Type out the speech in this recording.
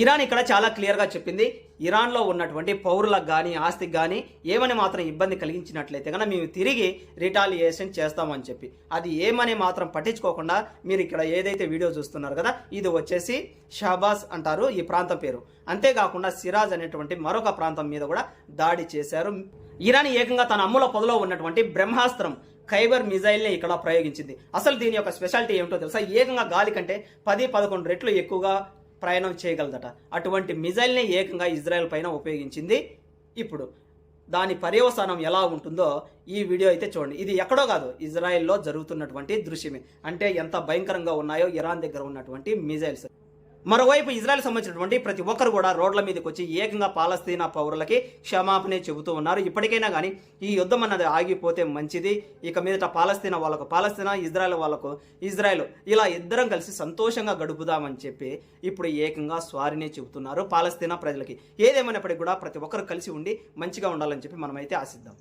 Iran ఇక్కడ చాలా క్లియర్గా చెప్పింది. ఇరాన్లో ఉన్నటువంటి పౌరులకు కానీ ఆస్తికి కానీ ఏమని మాత్రం ఇబ్బంది కలిగించినట్లయితే కనుక మేము తిరిగి రిటాలియేషన్ చేస్తామని చెప్పి. అది ఏమని మాత్రం పట్టించుకోకుండా మీరు ఇక్కడ ఏదైతే వీడియో చూస్తున్నారు కదా ఇది వచ్చేసి షహబాజ్ అంటారు ఈ ప్రాంతం పేరు. అంతేకాకుండా సిరాజ్ అనేటువంటి మరొక ప్రాంతం మీద కూడా దాడి చేశారు. ఇరాన్ ఏకంగా తన అమ్ముల పొదలో ఉన్నటువంటి బ్రహ్మాస్త్రం ఖైబర్ మిజైల్ని ఇక్కడ ప్రయోగించింది. అసలు దీని యొక్క స్పెషాలిటీ ఏమిటో తెలుసా? ఏకంగా గాలి కంటే పది పదకొండు రెట్లు ఎక్కువగా ప్రయాణం చేయగలదట. అటువంటి మిజైల్ని ఏకంగా ఇజ్రాయెల్ పైన ఉపయోగించింది. ఇప్పుడు దాని పర్యవసానం ఎలా ఉంటుందో ఈ వీడియో అయితే చూడండి. ఇది ఎక్కడో కాదు ఇజ్రాయెల్లో జరుగుతున్నటువంటి దృశ్యమే. అంటే ఎంత భయంకరంగా ఉన్నాయో ఇరాన్ దగ్గర ఉన్నటువంటి మిజైల్స్. మరోవైపు ఇజ్రాయెల్ సంబంధించినటువంటి ప్రతి ఒక్కరు కూడా రోడ్ల మీదకి వచ్చి ఏకంగా పాలస్తీనా పౌరులకి క్షమాపణ చెబుతూ ఉన్నారు. ఇప్పటికైనా కానీ ఈ యుద్ధం అన్నది ఆగిపోతే మంచిది. ఇక మీదట పాలస్తీనా వాళ్ళకు పాలస్తీనా ఇజ్రాయెల్ వాళ్ళకు ఇజ్రాయెల్ ఇలా ఇద్దరం కలిసి సంతోషంగా గడుపుదామని చెప్పి ఇప్పుడు ఏకంగా స్వారినే చెబుతున్నారు పాలస్తీనా ప్రజలకి. ఏదేమైనప్పటికీ కూడా ప్రతి ఒక్కరు కలిసి ఉండి మంచిగా ఉండాలని చెప్పి మనమైతే ఆశిద్దాం.